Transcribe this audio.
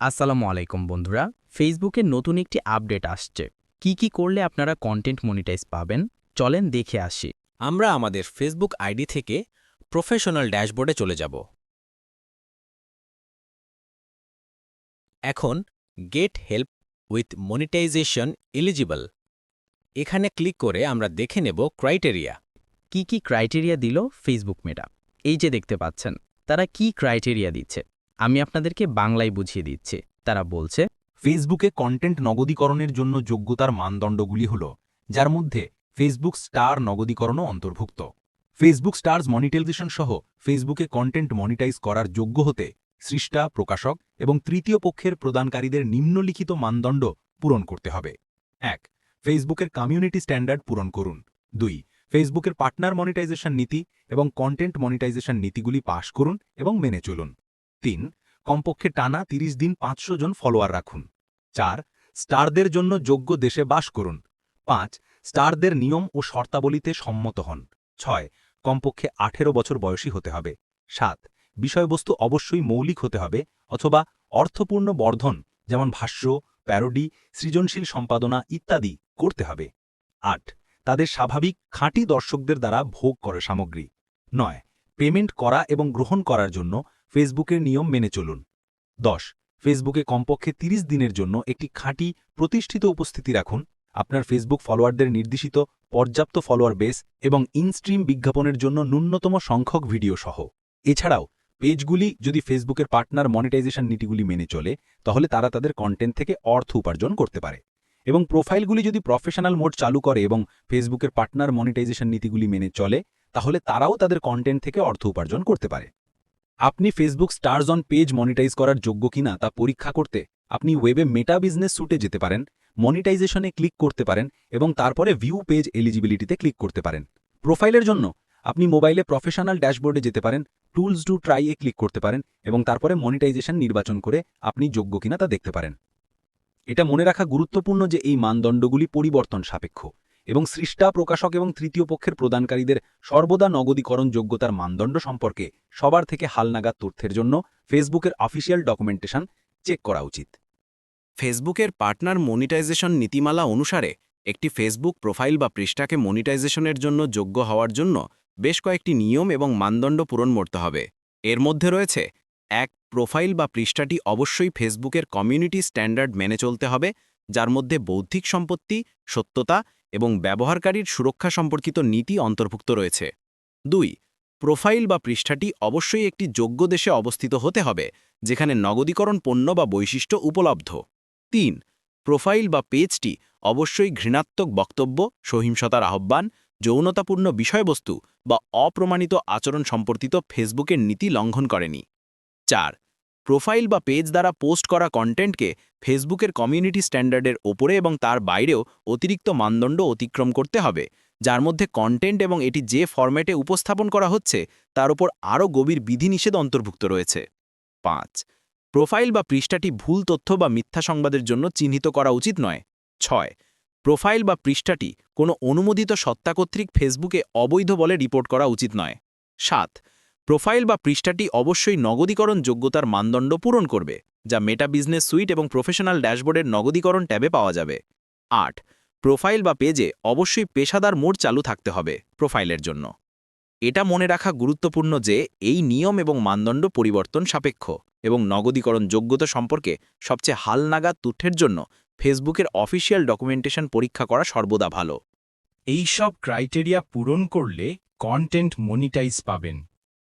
আসসালামু আলাইকুম বন্ধুরা। ফেসবুকে নতুন একটি আপডেট আসছে। কি কি করলে আপনারা কন্টেন্ট মনিটাইজ পাবেন? চলেন দেখে আসি। আমরা আমাদের ফেসবুক আইডি থেকে প্রফেশনাল ড্যাশবোর্ডে চলে যাব। এখন get help with monetization eligible এখানে ক্লিক করে আমরা দেখে নেব ক্রাইটেরিয়া কি কি ক্রাইটেরিয়া দিল ফেসবুক মেটা এই যে দেখতে পাচ্ছেন, তারা কি ক্রাইটেরিয়া দিচ্ছে? আমি আপনাদেরকে বাংলায় বুঝিয়ে দিচ্ছি। তারা বলছে, ফেসবুকে কন্টেন্ট নগদীকরণের জন্য যোগ্যতার মানদণ্ডগুলি হল, যার মধ্যে ফেসবুক স্টার নগদীকরণও অন্তর্ভুক্ত। ফেসবুক স্টার্স মনিটাইজেশন সহ ফেসবুকে কন্টেন্ট মনিটাইজ করার যোগ্য হতে সৃষ্টা, প্রকাশক এবং তৃতীয় পক্ষের প্রদানকারীদের নিম্নলিখিত মানদণ্ড পূরণ করতে হবে। এক ফেসবুকের কমিউনিটি স্ট্যান্ডার্ড পূরণ করুন। দুই ফেসবুকের পার্টনার মনিটাইজেশন নীতি এবং কন্টেন্ট মনিটাইজেশন নীতিগুলি পাশ করুন এবং মেনে চলুন। তিন, কমপক্ষে টানা ৩০ দিন পাঁচশো জন ফলোয়ার রাখুন। চার, স্টারদের জন্য যোগ্য দেশে বাস করুন। পাঁচ, স্টারদের নিয়ম ও শর্তাবলীতে সম্মত হন। ছয়, কমপক্ষে আঠেরো বছর বয়সী হতে হবে। সাত, বিষয়বস্তু অবশ্যই মৌলিক হতে হবে অথবা অর্থপূর্ণ বর্ধন যেমন ভাষ্য, প্যারোডি, সৃজনশীল সম্পাদনা ইত্যাদি করতে হবে। আট, তাদের স্বাভাবিক খাঁটি দর্শকদের দ্বারা ভোগ করে সামগ্রী। নয়, পেমেন্ট করা এবং গ্রহণ করার জন্য ফেসবুকের নিয়ম মেনে চলুন। দশ, ফেসবুকে কমপক্ষে ৩০ দিনের জন্য একটি খাঁটি, প্রতিষ্ঠিত উপস্থিতি রাখুন। আপনার ফেসবুক ফলোয়ারদের নির্দেশিত, পর্যাপ্ত ফলোয়ার বেস এবং ইনস্ট্রিম বিজ্ঞাপনের জন্য ন্যূনতম সংখ্যক ভিডিও সহ। এছাড়াও, পেজগুলি যদি ফেসবুকের পার্টনার মনিটাইজেশন নীতিগুলি মেনে চলে, তাহলে তারা তাদের কন্টেন্ট থেকে অর্থ উপার্জন করতে পারে। এবং প্রোফাইলগুলি যদি প্রফেশনাল মোড চালু করে এবং ফেসবুকের পার্টনার মনিটাইজেশন নীতিগুলি মেনে চলে, তাহলে তারাও তাদের কন্টেন্ট থেকে অর্থ উপার্জন করতে পারে। আপনি Facebook stars on page monetize করার যোগ্য কিনা তা পরীক্ষা করতে আপনি ওয়েবে মেটা বিজনেস সুটে যেতে পারেন মনিটাইজেশনে ক্লিক করতে পারেন এবং তারপরে ভিউ পেজ এলিজিবিলিটিতে ক্লিক করতে পারেন। প্রোফাইলের জন্য আপনি মোবাইলে প্রফেশনাল ড্যাশবোর্ডে যেতে পারেন টুলস ডু ট্রাই এ ক্লিক করতে পারেন এবং তারপরে মনিটাইজেশন নির্বাচন করে আপনি যোগ্য কিনা তা দেখতে পারেন। এটা মনে রাখা গুরুত্বপূর্ণ যে এই মানদণ্ডগুলি পরিবর্তন সাপেক্ষ। এবং সৃষ্টা, প্রকাশক এবং তৃতীয় পক্ষের প্রদানকারীদের সর্বদা নগদীকরণ যোগ্যতার মানদণ্ড সম্পর্কে সবার থেকে হালনাগাদ তথ্যের জন্য ফেসবুকের অফিসিয়াল ডকুমেন্টেশন চেক করা উচিত। ফেসবুকের পার্টনার মনিটাইজেশন নীতিমালা অনুসারে একটি ফেসবুক প্রোফাইল বা পৃষ্ঠাকে মনিটাইজেশনের জন্য যোগ্য হওয়ার জন্য বেশ কয়েকটি নিয়ম এবং মানদণ্ড পূরণ করতে হবে। এর মধ্যে রয়েছে, এক, প্রোফাইল বা পৃষ্ঠাটি অবশ্যই ফেসবুকের কমিউনিটি স্ট্যান্ডার্ড মেনে চলতে হবে, যার মধ্যে বৌদ্ধিক সম্পত্তি, সত্যতা এবং ব্যবহারকারীর সুরক্ষা সম্পর্কিত নীতি অন্তর্ভুক্ত রয়েছে। দুই, প্রোফাইল বা পৃষ্ঠাটি অবশ্যই একটি যোগ্য দেশে অবস্থিত হতে হবে, যেখানে নগদীকরণ পণ্য বা বৈশিষ্ট্য উপলব্ধ। তিন, প্রোফাইল বা পেজটি অবশ্যই ঘৃণাত্মক বক্তব্য, সহিংসতার আহ্বান, যৌনতাপূর্ণ বিষয়বস্তু বা অপ্রমাণিত আচরণ সম্পর্কিত ফেসবুকের নীতি লঙ্ঘন করেনি। চার প্রোফাইল বা পেজ দ্বারা পোস্ট করা কন্টেন্টকে ফেসবুকের কমিউনিটি স্ট্যান্ডার্ডের ওপরে এবং তার বাইরেও অতিরিক্ত মানদণ্ড অতিক্রম করতে হবে, যার মধ্যে কন্টেন্ট এবং এটি যে ফরম্যাটে উপস্থাপন করা হচ্ছে তার উপর আরও গভীর বিধিনিষেধ অন্তর্ভুক্ত রয়েছে। পাঁচ, প্রোফাইল বা পৃষ্ঠাটি ভুল তথ্য বা মিথ্যা সংবাদের জন্য চিহ্নিত করা উচিত নয়। ছয়, প্রোফাইল বা পৃষ্ঠাটি কোনো অনুমোদিত সত্তা কর্তৃক ফেসবুকে অবৈধ বলে রিপোর্ট করা উচিত নয়। সাত প্রোফাইল বা পৃষ্ঠাটি অবশ্যই নগদীকরণ যোগ্যতার মানদণ্ড পূরণ করবে, যা মেটা বিজনেস সুইট এবং প্রফেশনাল ড্যাশবোর্ডের নগদীকরণ ট্যাবে পাওয়া যাবে। আট, প্রোফাইল বা পেজে অবশ্যই পেশাদার মোড চালু থাকতে হবে প্রোফাইলের জন্য। এটা মনে রাখা গুরুত্বপূর্ণ যে এই নিয়ম এবং মানদণ্ড পরিবর্তন সাপেক্ষ এবং নগদীকরণ যোগ্যতা সম্পর্কে সবচেয়ে হালনাগাদ তথ্যের জন্য ফেসবুকের অফিসিয়াল ডকুমেন্টেশন পরীক্ষা করা সর্বদা ভালো। এই সব ক্রাইটেরিয়া পূরণ করলে কন্টেন্ট মনিটাইজ পাবেন।